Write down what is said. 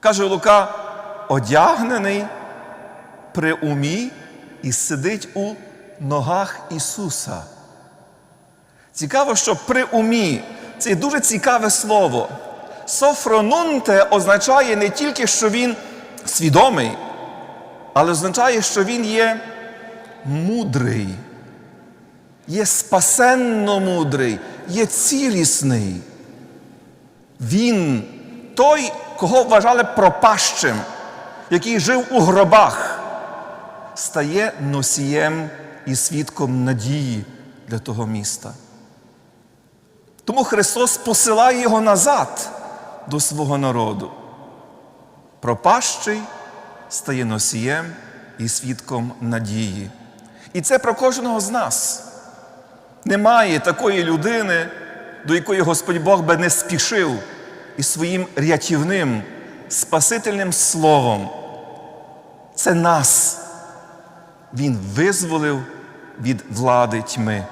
Каже Лука, одягнений при умі і сидить у ногах Ісуса. Цікаво, що при умі це дуже цікаве слово. Софронунте означає не тільки, що він свідомий, але означає, що він є мудрий, є спасенно мудрий, є цілісний. Він той, кого вважали пропащим, який жив у гробах, стає носієм і свідком надії для того міста. Тому Христос посилає його назад до свого народу. Пропащий стає носієм і свідком надії. І це про кожного з нас. Немає такої людини, до якої Господь Бог би не спішив із своїм рятівним, спасительним словом. Це нас. Він визволив від влади тьми.